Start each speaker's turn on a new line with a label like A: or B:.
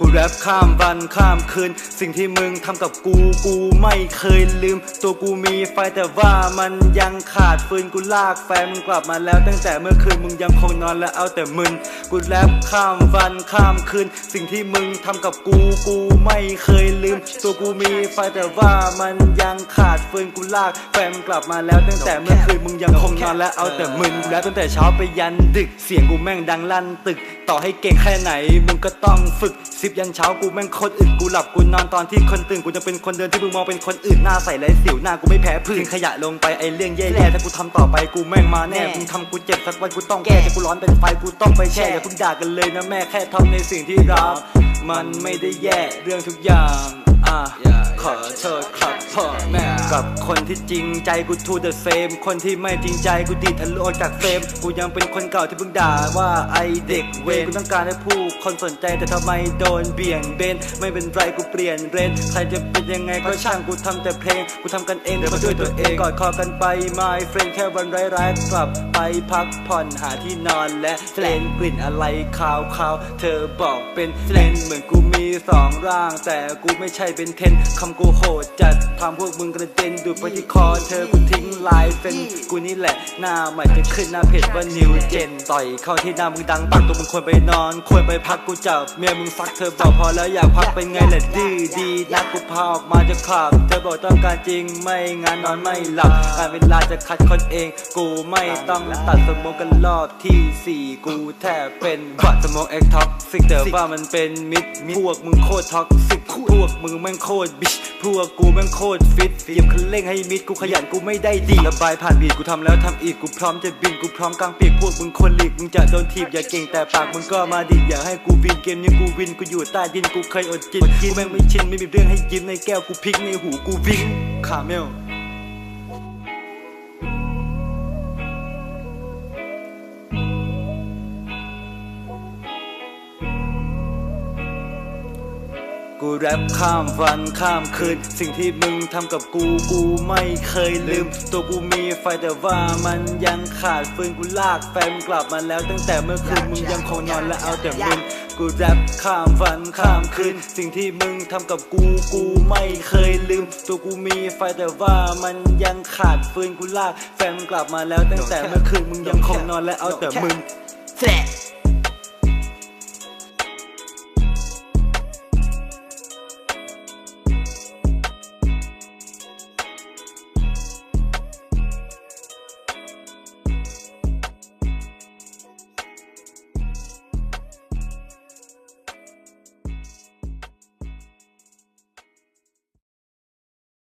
A: กูแรปข้ามวันข้ามคืน สิ่งที่มึงทำกับกูกูไม่เคยลืม ตัวกูมีไฟแต่ว่ามันยังขาดฟืนกูลากแฟนมึงกลับมาแล้วตั้งแต่เมื่อคืนมึงยังคงนอนและเอาแต่มึนกูแรปข้ามวันข้ามคืน สิ่งที่มึงทำกับกูกูไม่เคยลืม ตัวกูมีไฟแต่ว่ามันยังขาดฟืนกูลากแฟนมึงกลับมาแล้วตั้งแต่เมื่อคืนมึงยังคงนอนและเอาแต่มึนแล้วตั้งแต่เช้าไปยันดึกเสียงกูแม่งดังลั่นตึก ต่อให้เก่งแค่ไหนมึงก็ต้องฝึกิบยันเช้ากูแม่งโคตรอึดกูหลับกูนอนตอนที่คนตื่นกูจะเป็นคนเดินที่มึงมองเป็นคนอื่นหน้าใสไรสิวหน้ากูไม่แพ้พื้นขยะลงไปไอเรื่องแย่ๆถ้ากูทำต่อไปกูแม่งมาแน่มึงทำกูเจ็บสักวันกูต้องแก้แต่กูร้อนเป็นไฟกูต้องไปแช่อย่าเพิ่งด่ากันเลยนะแม่แค่ทำในสิ่งที่รักมันไม่ได้แย่เรื่องทุกอย่าง อะขอโทษครับพ่อแม่กับคนที่จริงใจกูทูเดอะเซมคนที่ไม่จริงใจกูดีทะลุออกจากเฟมกูยังเป็นคนเก่าที่เพิ่งด่าว่าไอเด็กเวรกูต้องการให้ผู้คนสนใจแต่ทำไมโดนเบี่ยงเบนไม่เป็นไรกูเปลี่ยนเรนใครจะเป็นยังไงก็ช่างกูทำแต่เพลงกูทำกันเองเดี๋ยวมาด้วยตัวเองกอดคอกันไป my friend แค่วันร้ายๆกลับไปพักผ่อนหาที่นอนและเพลงกลิ่นอะไรขาวๆเธอบอกเป็นเลงเหมือนกูมีสองร่าง แต่กูไม่ใช่เป็นเทนคำกูโหดจัดทำพวกมึงกระเด็นดูดไปที่คอเธอกูทิ้งลายเป็นกูนี่แหละหน้าใหม่จะขึ้นหน้าเพจว่านิวเจนต่อยเข้าที่หน้ามึงดังปักตัวมึงควรไปนอน ควรไปพักกูจับเมียมึงซักเธอบอกพอแล้วอยากพักเป็นไงแหละดื้อดีนักกูพาออกมาจะขับเธอบอกต้องการจริงไม่งานนอนไม่หลับการเวลาจะคัดคนเอง กูไม่ต้องตัดสมองกันรอบที่สี่กูแทบเป็นบัตสมองเอ็กท็อกซิกแต่ว่ามันเป็นมิดพวกมึงโคตรท็อกซิ พวกมึงแม่งโคตรบิชพวกกูแม่งโคตรฟิตเหยียบคันเร่งให้มิดกูขยันกูไม่ได้ดีระบายผ่านบีดกูทำแล้วทำอีกกูพร้อมจะบินกูพร้อมกลางปีกพวกมึงคนหลีกมึงจะโดนทีบอย่าเก่งแต่ปากมึงก็มาดิอย่าให้กูวินเกมนี้กูวินกูอยู่ใต้ดินกูเคยอดกินกูแม่งไม่ชินไม่มีเรื่องให้ยิ้มในแก้วกูพลิกในหูกูวิ่งคาเมล กูแรปข้ามวันข้ามคืน สิ่งที่มึงทำกับกูกูไม่เคยลืม ตัวกูมีไฟแต่ว่ามันยังขาดฟืนกูลากแฟนกลับมาแล้ว ตั้งแต่เมื่อคืนมึงยังคงนอนและเอาแต่มึนกูแรปข้ามวันข้ามคืน สิ่งที่มึงทำกับกูกูไม่เคยลืม ตัวกูมีไฟแต่ว่ามันยังขาดฟืนกูลากแฟนกลับมาแล้ว ตั้งแต่เมื่อคืนมึงยังคงนอนและเอาแต่มึน
B: Flat.